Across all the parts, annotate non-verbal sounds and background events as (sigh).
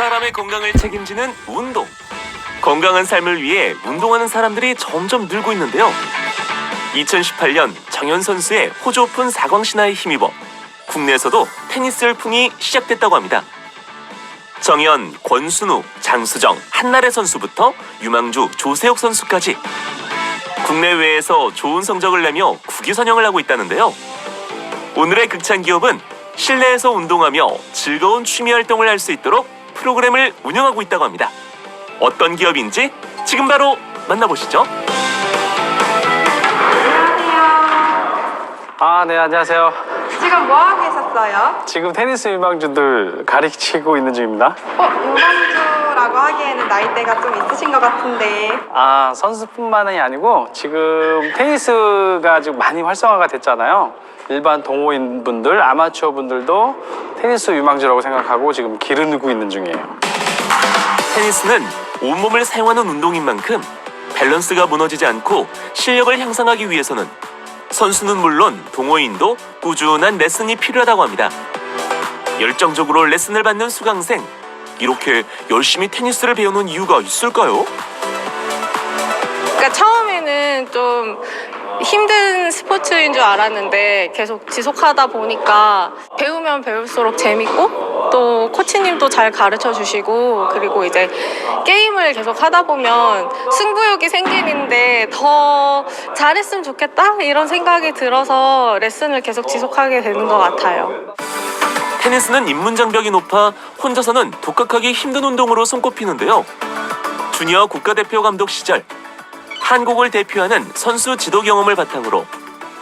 사람의 건강을 책임지는 운동. 건강한 삶을 위해 운동하는 사람들이 점점 늘고 있는데요. 2018년 정현 선수의 호주 오픈 사광 신화에 힘입어 국내에서도 테니스 열풍이 시작됐다고 합니다. 정현, 권순우, 장수정, 한나래 선수부터 유망주 조세혁 선수까지 국내외에서 좋은 성적을 내며 국위 선영을 하고 있다는데요. 오늘의 극찬 기업은 실내에서 운동하며 즐거운 취미 활동을 할 수 있도록 프로그램을 운영하고 있다고 합니다. 어떤 기업인지 지금 바로 만나보시죠. 아, 네, 안녕하세요. 지금 뭐 하고 계셨어요? 지금 테니스 유망주들 가르치고 있는 중입니다. 어, 유망주 라고 하기에는 나이대가 좀 있으신 것 같은데 아, 선수뿐만이 아니고 지금 테니스가 지금 많이 활성화가 됐잖아요. 일반 동호인 분들, 아마추어 분들도 테니스 유망주라고 생각하고 지금 기르고 있는 중이에요. 테니스는 온몸을 사용하는 운동인 만큼 밸런스가 무너지지 않고 실력을 향상하기 위해서는 선수는 물론 동호인도 꾸준한 레슨이 필요하다고 합니다. 열정적으로 레슨을 받는 수강생. 이렇게 열심히 테니스를 배우는 이유가 있을까요? 그러니까 처음에는 좀 힘든 스포츠인 줄 알았는데 계속 지속하다 보니까 배우면 배울수록 재밌고 또 코치님도 잘 가르쳐 주시고 그리고 이제 게임을 계속 하다 보면 승부욕이 생기는데 더 잘했으면 좋겠다 이런 생각이 들어서 레슨을 계속 지속하게 되는 것 같아요. 테니스는 입문 장벽이 높아 혼자서는 독학하기 힘든 운동으로 손꼽히는데요. 주니어 국가대표 감독 시절 한국을 대표하는 선수 지도 경험을 바탕으로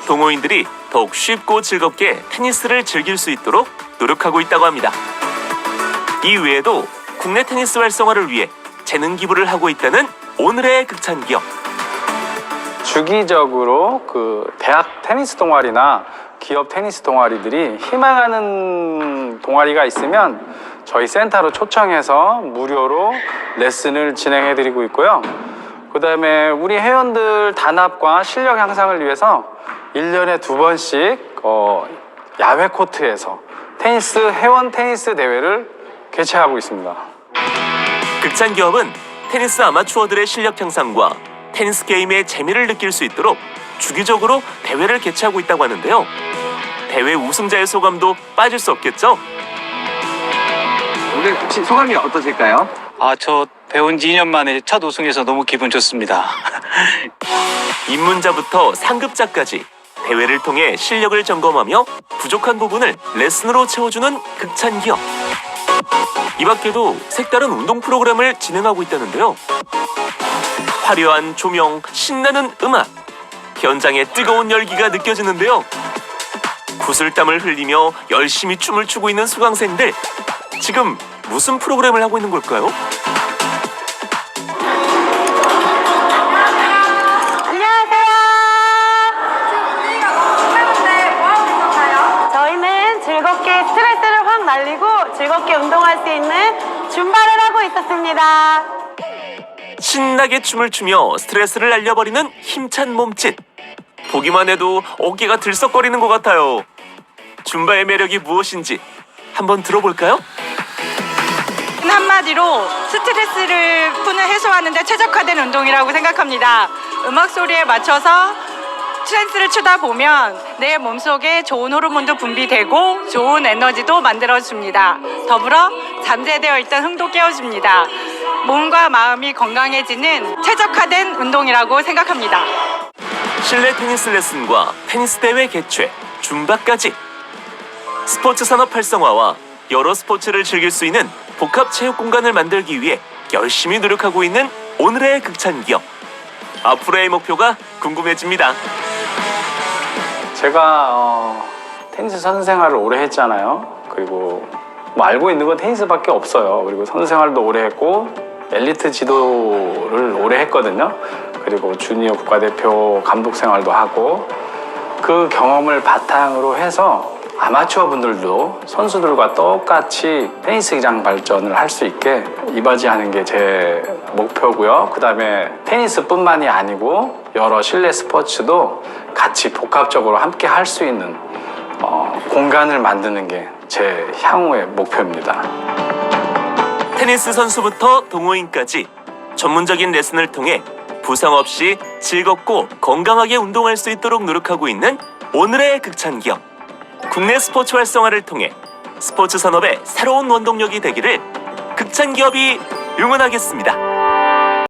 동호인들이 더욱 쉽고 즐겁게 테니스를 즐길 수 있도록 노력하고 있다고 합니다. 이 외에도 국내 테니스 활성화를 위해 재능 기부를 하고 있다는 오늘의 극찬 기업. 주기적으로 그 대학 테니스 동아리나 기업 테니스 동아리들이 희망하는 동아리가 있으면 저희 센터로 초청해서 무료로 레슨을 진행해 드리고 있고요. 그 다음에 우리 회원들 단합과 실력 향상을 위해서 1년에 두 번씩 어, 야외 코트에서 테니스 회원 테니스 대회를 개최하고 있습니다. 극찬 기업은 테니스 아마추어들의 실력 향상과 테니스 게임의 재미를 느낄 수 있도록 주기적으로 대회를 개최하고 있다고 하는데요. 대회 우승자의 소감도 빠질 수 없겠죠? 오늘 혹시 소감이 어떠실까요? 아, 저 배운 지 2년 만에 첫 우승해서 너무 기분 좋습니다. (laughs) 입문자부터 상급자까지 대회를 통해 실력을 점검하며 부족한 부분을 레슨으로 채워주는 극찬 기업. 이 밖에도 색다른 운동 프로그램을 진행하고 있다는데요. 화려한 조명, 신나는 음악, 현장의 뜨거운 열기가 느껴지는데요. 구슬땀을 흘리며 열심히 춤을 추고 있는 수강생들. 지금 무슨 프로그램을 하고 있는 걸까요? 저희는 즐겁게 스트레스를 확 날리고 즐겁게 운동할 수 있는 줌바를 하고 있었습니다. 신나게 춤을 추며 스트레스를 날려버리는 힘찬 몸짓. 보기만 해도 어깨가 들썩거리는 것 같아요. 줌바의 매력이 무엇인지 한번 들어볼까요? 한마디로 스트레스를 푸는 해소하는데 최적화된 운동이라고 생각합니다. 음악 소리에 맞춰서 트랜스를 추다 보면 내 몸속에 좋은 호르몬도 분비되고 좋은 에너지도 만들어줍니다. 더불어 잠재되어 있던 흥도 깨워줍니다. 몸과 마음이 건강해지는 최적화된 운동이라고 생각합니다. 실내 테니스 레슨과 테니스 대회 개최, 줌바까지 스포츠 산업 활성화와 여러 스포츠를 즐길 수 있는 복합 체육 공간을 만들기 위해 열심히 노력하고 있는 오늘의 극찬 기업. 앞으로의 목표가 궁금해집니다. 제가 어, 테니스 선수 생활을 오래 했잖아요. 그리고 뭐 알고 있는 건 테니스밖에 없어요. 그리고 선수 생활도 오래 했고 엘리트 지도를 오래 했거든요. 그리고 주니어 국가대표 감독 생활도 하고 그 경험을 바탕으로 해서 아마추어 분들도 선수들과 똑같이 테니스 기장 발전을 할 수 있게 이바지하는 게 제 목표고요. 그 다음에 테니스뿐만이 아니고 여러 실내 스포츠도 같이 복합적으로 함께 할 수 있는 어, 공간을 만드는 게 제 향후의 목표입니다. 테니스 선수부터 동호인까지 전문적인 레슨을 통해 부상 없이 즐겁고 건강하게 운동할 수 있도록 노력하고 있는 오늘의 극찬 기업. 국내 스포츠 활성화를 통해 스포츠 산업의 새로운 원동력이 되기를 극찬 기업이 응원하겠습니다.